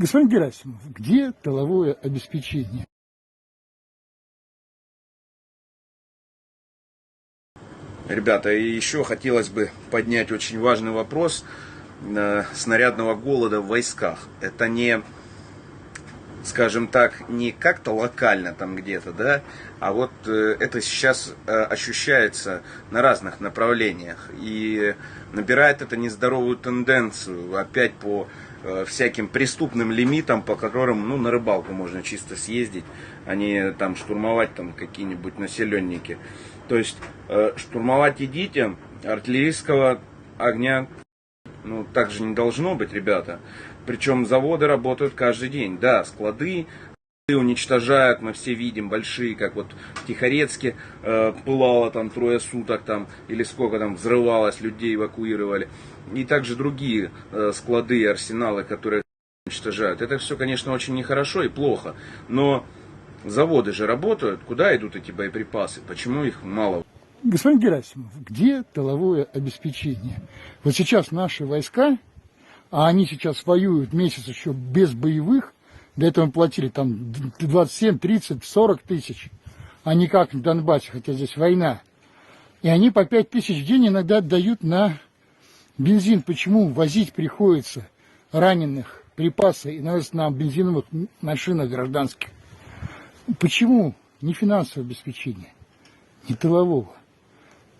Господин Герасимов, где тыловое обеспечение? Ребята, и еще хотелось бы поднять очень важный вопрос э, снарядного голода в войсках. Это не, скажем так, не как-то локально там где-то, да, а вот э, это сейчас э, ощущается на разных направлениях и набирает это нездоровую тенденцию опять по всяким преступным лимитам, по которым, ну, на рыбалку можно чисто съездить, а не там штурмовать там какие-нибудь населенники. То есть э, штурмовать идите, артиллерийского огня ну, так же не должно быть, ребята. Причем заводы работают каждый день. Да, склады уничтожают, мы все видим, большие, как вот в Тихорецке э, пылало там трое суток, там, или сколько там взрывалось, людей эвакуировали. И также другие э, склады и арсеналы, которые уничтожают. Это все, конечно, очень нехорошо и плохо. Но заводы же работают. Куда идут эти боеприпасы? Почему их мало? Господин Герасимов, где тыловое обеспечение? Вот сейчас наши войска, а они сейчас воюют месяц еще без боевых, до этого мы платили там 27, 30, 40 тысяч, а не как в Донбассе, хотя здесь война. И они по 5 тысяч в день иногда отдают на бензин. Почему возить приходится раненых, припасы и на бензиновых машинах гражданских? Почему не финансовое обеспечение, не тылового?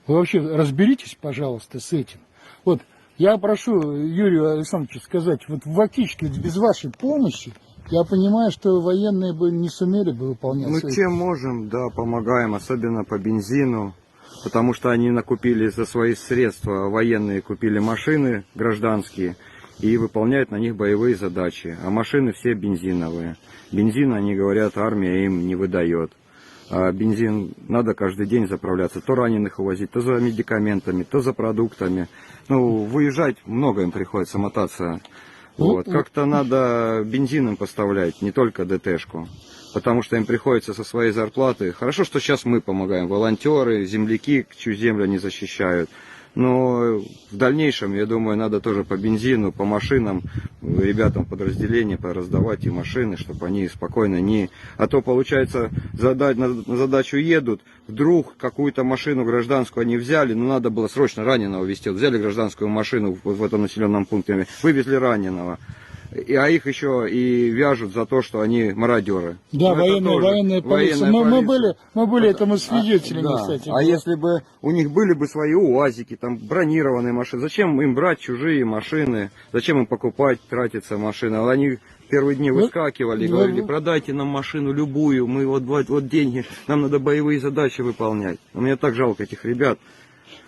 Вы вообще разберитесь, пожалуйста, с этим. Вот я прошу Юрию Александровичу сказать, вот фактически без вашей помощи, я понимаю, что военные бы не сумели бы выполнять Мы свои- чем можем, да, помогаем, особенно по бензину, потому что они накупили за свои средства, военные купили машины гражданские и выполняют на них боевые задачи. А машины все бензиновые. Бензин, они говорят, армия им не выдает. А бензин надо каждый день заправляться, то раненых увозить, то за медикаментами, то за продуктами. Ну, выезжать много им приходится мотаться. Ну, Вот. Как-то надо бензин им поставлять, не только ДТшку. Потому что им приходится со своей зарплаты. Хорошо, что сейчас мы помогаем. Волонтеры, земляки, чью землю они защищают. Но в дальнейшем, я думаю, надо тоже по бензину, по машинам, ребятам подразделения пораздавать и машины, чтобы они спокойно не... А то, получается, задать, на, на задачу едут, вдруг какую-то машину гражданскую они взяли, ну надо было срочно раненого везти. Вот взяли гражданскую машину в, в этом населенном пункте, вывезли раненого. И, а их еще и вяжут за то, что они мародеры. Да, Ну, это военная, тоже военная полиция. военная мы, мы были, мы были этому А, свидетелями, да. кстати. А если бы у них были бы свои УАЗики, там бронированные машины, зачем им брать чужие машины? Зачем им покупать, тратиться машины? А Они первые дни Ну, выскакивали и ну, говорили, продайте нам машину любую, мы вот, вот, вот деньги, нам надо боевые задачи выполнять. А мне так жалко этих ребят.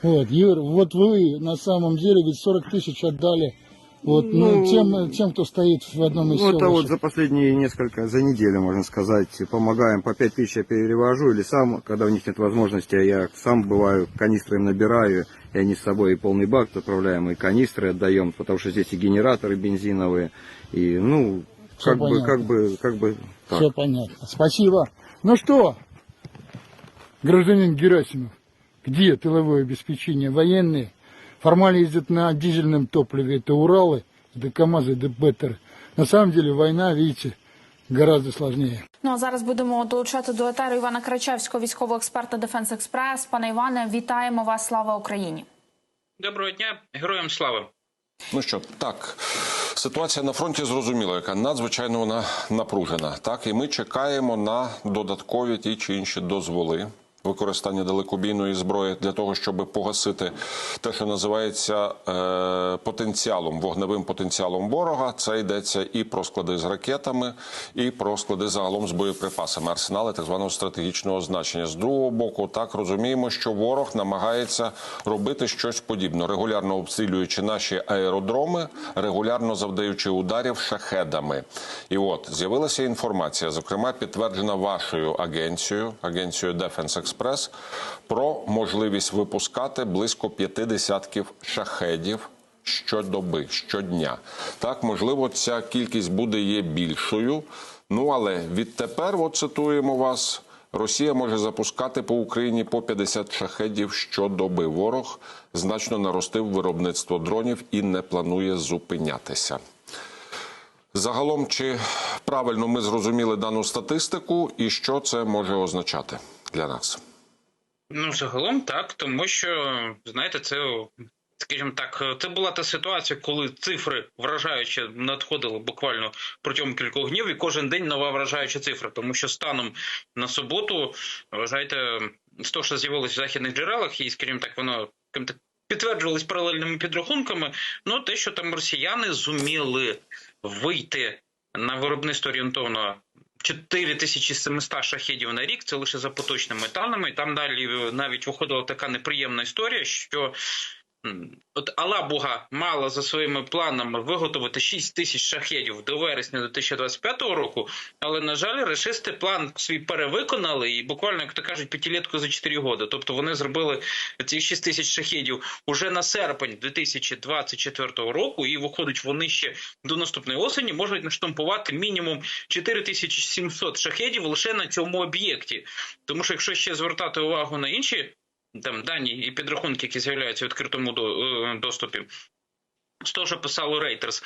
Вот, Юр, вот вы на самом деле ведь 40 тысяч отдали вот, ну, Ну, тем, тем, кто стоит в одном из Ну, это вот за последние несколько, за неделю, можно сказать, помогаем. По 5 тысяч я перевожу, или сам, когда у них нет возможности, я сам бываю, канистры им набираю, и они с собой и полный бак отправляем, и канистры отдаем, потому что здесь и генераторы бензиновые, и, ну, Всё как бы, понятно. как бы, как бы, так. Все понятно. Спасибо. Ну что, гражданин Герасимов, где тыловое обеспечение? Военные формально ездят на дизельном топливе. Это Уралы, это КАМАЗы, это Беттеры. На самом деле война, видите, гораздо сложнее. Ну а зараз будемо долучати до етеру Івана Крачевського, військового експерта Дефенс Експрес. Пане Іване, вітаємо вас! Слава Україні! Доброго дня, героям слава. Ну що, так, ситуація на фронті зрозуміла, яка надзвичайно вона напружена. Так, і ми чекаємо на додаткові ті чи інші дозволи. Використання далекобійної зброї для того, щоб погасити те, що називається е, потенціалом, вогневим потенціалом ворога. Це йдеться і про склади з ракетами, і про склади загалом з боєприпасами, арсенали так званого стратегічного значення. З другого боку, так розуміємо, що ворог намагається робити щось подібне, регулярно обстрілюючи наші аеродроми, регулярно завдаючи ударів шахедами. І от з'явилася інформація, зокрема підтверджена вашою агенцією, агенцією Defense Express, про можливість випускати близько п'яти десятків шахедів щодоби, щодня. Так, можливо, ця кількість буде є більшою. Ну але відтепер, от цитуємо вас. Росія може запускати по Україні по 50 шахедів щодоби. Ворог значно наростив виробництво дронів і не планує зупинятися. Загалом, чи правильно ми зрозуміли дану статистику, і що це може означати для нас? Ну, загалом так, тому що знаєте, це. Скажімо так, це була та ситуація, коли цифри вражаючі надходили буквально протягом кількох днів, і кожен день нова вражаюча цифра. Тому що станом на суботу, вважайте, з того, що з'явилось в західних джерелах, і, скажімо так, воно підтверджувалось паралельними підрахунками. Ну, те, що там росіяни зуміли вийти на виробництво орієнтовно 4700 шахедів на рік, це лише за поточними даними. І там далі е, навіть виходила така неприємна історія, що от Алабуга мала за своїми планами виготовити 6 тисяч шахедів до вересня 2025 року, але, на жаль, решисти план свій перевиконали і буквально, як то кажуть, п'ятилітку за 4 роки. Тобто вони зробили ці 6 тисяч шахедів уже на серпень 2024 року, і виходить, вони ще до наступної осені можуть наштампувати мінімум 4700 шахедів лише на цьому об'єкті. Тому що якщо ще звертати увагу на інші там дані і підрахунки, які з'являються в відкритому е, доступі. З того, що писало Reuters.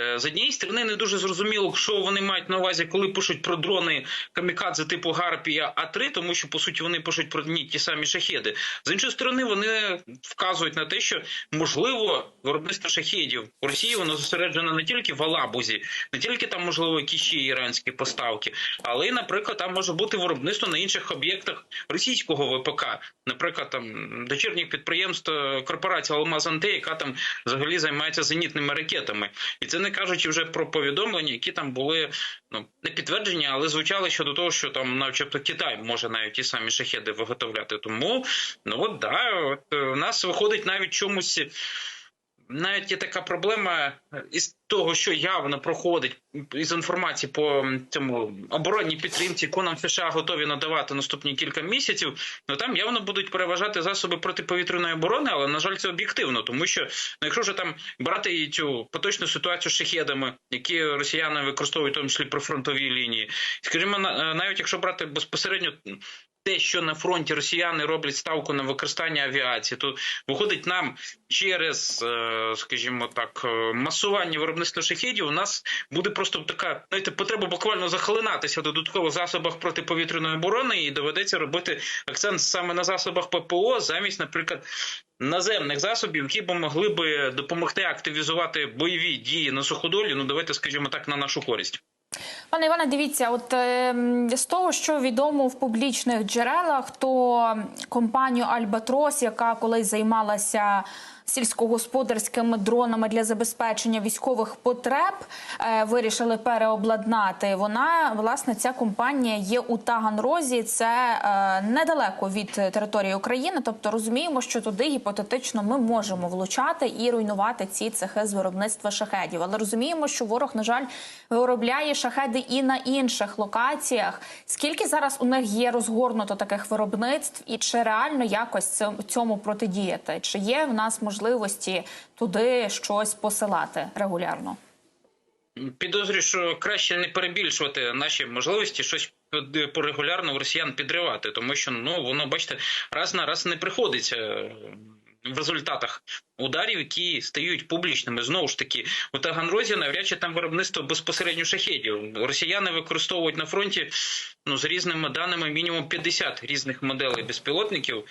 Е, з однієї сторони, не дуже зрозуміло, що вони мають на увазі, коли пишуть про дрони камікадзе типу Гарпія А3, тому що по суті вони пишуть про й ті самі шахеди. З іншої сторони, вони вказують на те, що можливо виробництво шахедів у Росії воно зосереджено не тільки в Алабузі, не тільки там можливо якісь ще іранські поставки, але й, наприклад, там може бути виробництво на інших об'єктах російського ВПК, наприклад, там дочірніх підприємств е, корпорації Алмаз Анте, яка там взагалі займається зенітними ракетами, і це не кажучи вже про повідомлення, які там були ну не підтверджені, але звучали щодо того, що там, начебто, Китай може навіть ті самі шахеди виготовляти. Тому ну от да, от е, у нас виходить навіть чомусь. Навіть є така проблема із того, що явно проходить із інформації по цьому оборонній підтримці, яку нам США готові надавати наступні кілька місяців. Ну там явно будуть переважати засоби протиповітряної оборони, але на жаль, це об'єктивно, тому що ну, якщо вже там брати і цю поточну ситуацію з шахедами, які росіяни використовують в тому числі при фронтовій лінії, скажімо, на- навіть якщо брати безпосередньо. Те, що на фронті росіяни роблять ставку на використання авіації, то виходить нам через, е, скажімо так, е, масування виробництва шахедів, у нас буде просто така знаєте, потреба буквально захлинатися в додаткових засобах протиповітряної оборони, і доведеться робити акцент саме на засобах ППО, замість, наприклад, наземних засобів, які б могли би допомогти активізувати бойові дії на суходолі. Ну давайте, скажімо так, на нашу користь. Пане Іване, дивіться, от е, з того, що відомо в публічних джерелах, то компанію Альбатрос, яка колись займалася сільськогосподарськими дронами для забезпечення військових потреб, е, вирішили переобладнати. Вона власне ця компанія є у Таганрозі. Це е, недалеко від території України. Тобто розуміємо, що туди гіпотетично ми можемо влучати і руйнувати ці цехи з виробництва шахедів. Але розуміємо, що ворог, на жаль, виробляє шахеди і на інших локаціях. Скільки зараз у них є розгорнуто таких виробництв, і чи реально якось цьому протидіяти? Чи є в нас можливості туди щось посилати регулярно? Підозрюю, що краще не перебільшувати наші можливості щось порегулярно росіян підривати, тому що ну воно бачите раз на раз не приходиться. е, В результатах ударів, які стають публічними, знову ж таки, у Таганрозі навряд чи там виробництво безпосередньо шахедів. Росіяни використовують на фронті ну з різними даними мінімум 50 різних моделей безпілотників.